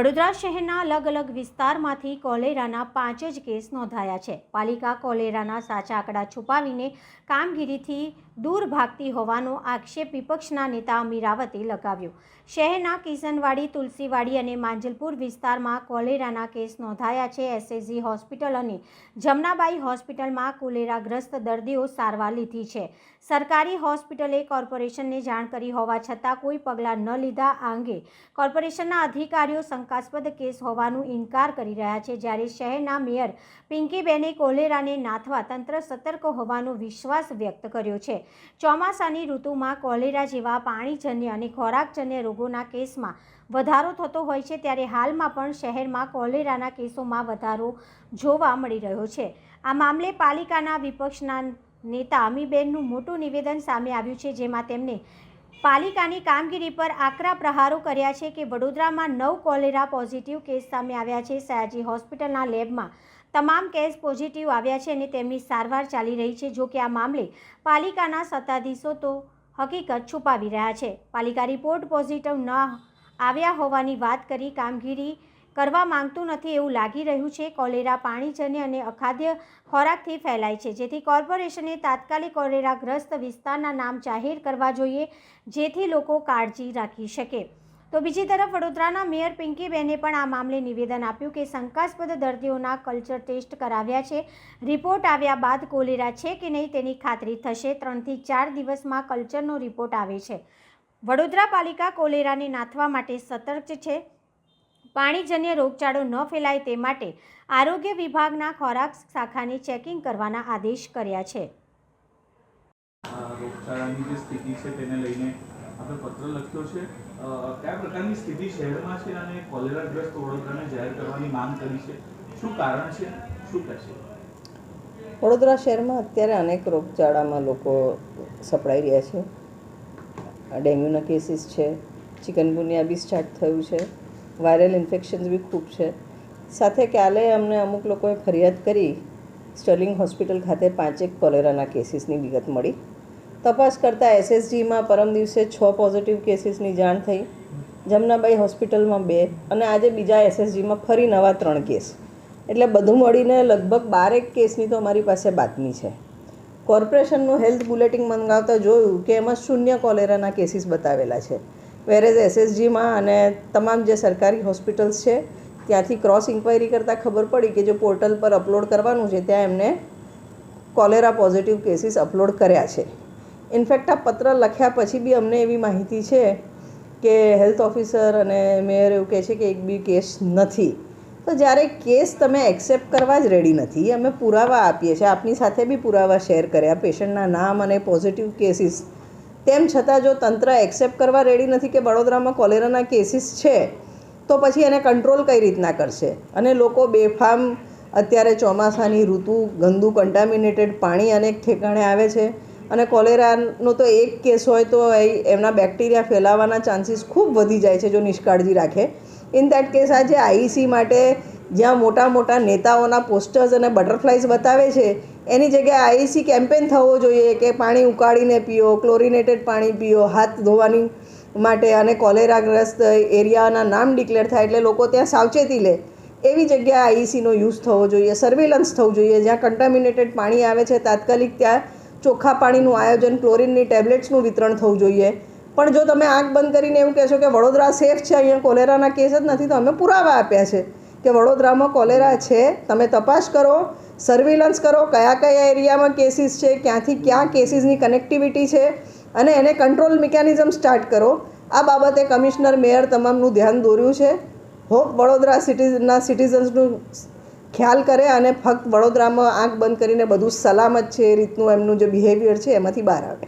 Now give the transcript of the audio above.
વડોદરા શહેરના અલગ અલગ વિસ્તારમાંથી કોલેરાના પાંચ જ કેસ નોંધાયા છે. પાલિકા કોલેરાના સાચા આંકડા છુપાવીને કામગીરીથી દૂર ભાગતી હોવાનો આક્ષેપ વિપક્ષના નેતા અમીરાવતે લગાવ્યો. શહેરના કિશનવાડી, તુલસીવાડી અને માંજલપુર વિસ્તારમાં કોલેરાના કેસ નોંધાયા છે. એસએસજી હોસ્પિટલ અને જમનાબાઈ હોસ્પિટલમાં કોલેરાગ્રસ્ત દર્દીઓ સારવાર લીધી છે. સરકારી હોસ્પિટલે કોર્પોરેશનને જાણ કરી હોવા છતાં કોઈ પગલાં ન લીધા આ અંગે કોર્પોરેશનના અધિકારીઓ શંકાસ્પદ કેસ હોવાનું ઇનકાર કરી રહ્યા છે. જ્યારે શહેરના મેયર પિંકીબેને કોલેરાને નાથવા તંત્ર સતર્ક હોવાનો વિશ્વાસ વ્યક્ત કર્યો છે. ચોમાસાની ઋતુમાં કોલેરા જેવા પાણીજન્ય અને ખોરાકજન્ય રોગોના કેસમાં વધારો થતો હોય છે, ત્યારે હાલમાં પણ શહેરમાં કોલેરાના કેસોમાં વધારો જોવા મળી રહ્યો છે. આ મામલે પાલિકાના વિપક્ષના નેતા અમીબેનનું મોટું નિવેદન સામે આવ્યું છે, જેમાં તેમને પાલિકાની કામગીરી પર આકરા પ્રહારો કર્યા છે કે વડોદરામાં નવ કોલેરા પોઝિટિવ કેસ સામે આવ્યા છે. સયાજી હોસ્પિટલના લેબમાં તમામ કેસ પોઝિટિવ આવ્યા છે અને તેમની સારવાર ચાલી રહી છે. જો કે આ મામલે પાલિકાના સત્તાધીશો તો હકીકત છુપાવી રહ્યા છે. પાલિકા રિપોર્ટ પોઝિટિવ ન આવ્યા હોવાની વાત કરી કામગીરી કરવા માંગતું નથી એવું લાગી રહ્યું છે. કોલેરા પાણીજન્ય અને અખાદ્ય ખોરાકથી ફેલાય છે. જેથી કોર્પોરેશને તાત્કાલિક કોલેરાગ્રસ્ત વિસ્તારના નામ જાહેર કરવા જોઈએ, જેથી લોકો કાળજી રાખી શકે. તો બીજી તરફ વડોદરાના મેયર પિંકીબેને પણ આ મામલે નિવેદન આપ્યું કે શંકાસ્પદ દર્દીઓના કલ્ચર ટેસ્ટ કરાવ્યા છે. રિપોર્ટ આવ્યા બાદ કોલેરા છે કે નહીં તેની ખાતરી થશે. ત્રણથી ચાર દિવસમાં કલ્ચરનો રિપોર્ટ આવે છે. વડોદરા પાલિકા કોલેરાને નાથવા માટે સતર્ક છે. પાણીજન્ય રોગચાળો ન ફેલાય તે માટે આરોગ્ય વિભાગના ખોરાક શાખાની ચેકિંગ કરવાના આદેશ કર્યા છે. રોગચાળાની જે સ્થિતિ છે તેને લઈને આપણે પત્ર લખ્યો છે. કયા પ્રકારની સ્થિતિ શહેરમાં છે અને કોલેરાગ્રસ્ત વડોદરાને જાહેર કરવાની માંગ કરી છે? શું કારણ છે? શું કહેશે? વડોદરા શહેરમાં અત્યારે અનેક રોગચાળામાં લોકો સપડાઈ રહ્યા છે. ડેન્ગ્યુના કેસીસ છે, ચિકનગુનિયા બી સ્ટાર્ટ થયું છે, વાયરલ ઇન્ફેક્શન્સ બી ખૂબ છે. સાથે કાલે અમને અમુક લોકોએ ફરિયાદ કરી, સ્ટર્લિંગ હોસ્પિટલ ખાતે પાંચેક કોલેરાના કેસીસની વિગત મળી. તપાસ કરતાં એસએસજીમાં પરમ દિવસે છ પોઝિટિવ કેસીસની જાણ થઈ. જમનાબાઈ હોસ્પિટલમાં બે અને આજે બીજા એસએસજીમાં ફરી નવા ત્રણ કેસ. એટલે બધું મળીને લગભગ બારેક કેસની તો અમારી પાસે બાતમી છે. કોર્પોરેશનનું હેલ્થ બુલેટિન મંગાવતા જોયું કે એમાં શૂન્ય કોલેરાના કેસીસ બતાવેલા છે. વેરેઝ એસએસજીમાં અને તમામ જે સરકારી હોસ્પિટલ્સ છે, ત્યાંથી ક્રોસ ઇન્ક્વાયરી કરતાં ખબર પડી કે જે પોર્ટલ પર અપલોડ કરવાનું છે, ત્યાં એમને કોલેરા પોઝિટિવ કેસીસ અપલોડ કર્યા છે. ઇનફેક્ટ આ પત્ર લખ્યા પછી બી અમને એવી માહિતી છે કે હેલ્થ ઓફિસર અને મેયર એવું કહે છે કે એક બી કેસ નથી. તો જ્યારે કેસ તમે એક્સેપ્ટ કરવા જ રેડી નથી, અમે પુરાવા આપીએ છીએ. આપની સાથે બી પુરાવા શેર કર્યા. પેશન્ટના નામ અને પોઝિટિવ કેસીસ તેમ છતાં જો તંત્ર એક્સેપ્ટ કરવા રેડી નથી કે વડોદરામાં કોલેરાના કેસીસ છે, તો પછી એને કંટ્રોલ કઈ રીતના કરશે? અને લોકો બેફામ અત્યારે ચોમાસાની ઋતુ, ગંદુ કન્ટામિનેટેડ પાણી અનેક ઠેકાણે આવે છે. અને કોલેરાનો તો એક કેસ હોય તો એ- એમના બેક્ટેરિયા ફેલાવાના ચાન્સીસ ખૂબ વધી જાય છે જો નિષ્કાળજી રાખે. ઇન દેટ કેસ આજે આઈસી માટે જ્યાં મોટા મોટા નેતાઓના પોસ્ટર્સ અને બટરફ્લાઇઝ બતાવે છે, એની જગ્યાએ આઈસી કેમ્પેન થવો જોઈએ કે પાણી ઉકાળીને પીઓ ક્લોરિનેટેડ પાણી પીઓ, હાથ ધોવાની માટે અને કોલેરાગ્રસ્ત એરિયાના નામ ડિક્લેર થાય એટલે લોકો ત્યાં સાવચેતી લે. એવી જગ્યાએ આઈસીનો યુઝ થવો જોઈએ સર્વેલન્સ થવું જોઈએ, જ્યાં કન્ટામિનેટેડ પાણી આવે છે, તાત્કાલિક ત્યાં ચોખ્ખા પાણીનું આયોજન, ક્લોરિનની ટેબ્લેટ્સનું વિતરણ થવું જોઈએ. પણ જો તમે આંખ બંધ કરીને એવું કહેશો કે વડોદરા સેફ છે, અહીંયા કોલેરાના કેસ જ નથી, તો અમે પુરાવા આપ્યા છે કે વડોદરામાં કોલેરા છે. તમે તપાસ કરો સર્વેલન્સ કરો, કયા કયા એરિયામાં કેસીસ છે, ક્યાંથી ક્યાં કેસીસની કનેક્ટિવિટી છે, અને એને કંટ્રોલ મિકેનિઝમ સ્ટાર્ટ કરો. આ બાબતે કમિશનર મેયર તમામનું ધ્યાન દોર્યું છે. હોપ વડોદરા સિટીઝના સિટીઝન્સનું ખ્યાલ કરે અને ફક્ત વડોદરામાં આંખ બંધ કરીને બધું સલામત છે એ રીતનું એમનું જે બિહેવિયર છે એમાંથી બહાર આવે.